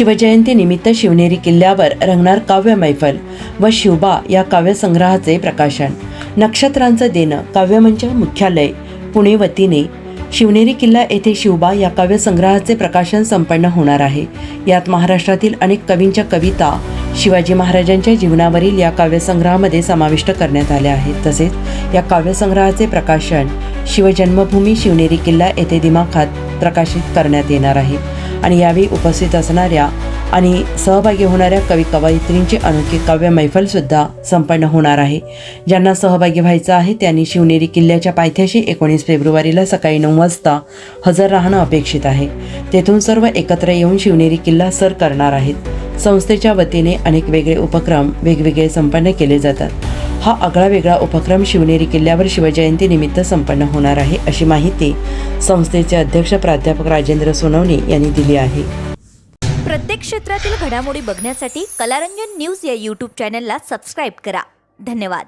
शिवजयंतीनिमित्त शिवनेरी किल्ल्यावर रंगणार काव्य मैफल व शिवबा या काव्यसंग्रहाचे प्रकाशन. नक्षत्रांचं देणं काव्यमंच मुख्यालय पुणे वतीने. शिवनेरी किल्ला येथे शिवबा या काव्यसंग्रहाचे प्रकाशन संपन्न होणार आहे. यात महाराष्ट्रातील अनेक कवींच्या कविता शिवाजी महाराजांच्या जीवनावरील या काव्यसंग्रहामध्ये समाविष्ट करण्यात आल्या आहेत. तसेच या काव्यसंग्रहाचे प्रकाशन शिवजन्मभूमी शिवनेरी किल्ला येथे दिमाखात प्रकाशित करण्यात येणार आहे. आणि यावेळी उपस्थित असणाऱ्या आणि सहभागी होणाऱ्या कवी कवयित्रींची अनोखी काव्य मैफलसुद्धा संपन्न होणार आहे. ज्यांना सहभागी व्हायचं आहे त्यांनी शिवनेरी किल्ल्याच्या पायथ्याशी एकोणीस फेब्रुवारीला सकाळी नऊ वाजता हजर राहणं अपेक्षित आहे. तेथून सर्व एकत्र येऊन शिवनेरी किल्ला सर करणार आहेत. संस्थेच्या वतीने अनेक वेगळे उपक्रम वेगवेगळे संपन्न केले जातात. हा आगळा वेगळा उपक्रम शिवनेरी किल्ल्यावर शिवजयंतीनिमित्त संपन्न होणार आहे अशी माहिती संस्थेचे अध्यक्ष प्राध्यापक राजेंद्र सोनवणे यांनी दिली आहे. प्रत्येक क्षेत्रातील घडामोडी बघण्यासाठी कलारंजन न्यूज या यूट्यूब चॅनलला सबस्क्राईब करा. धन्यवाद.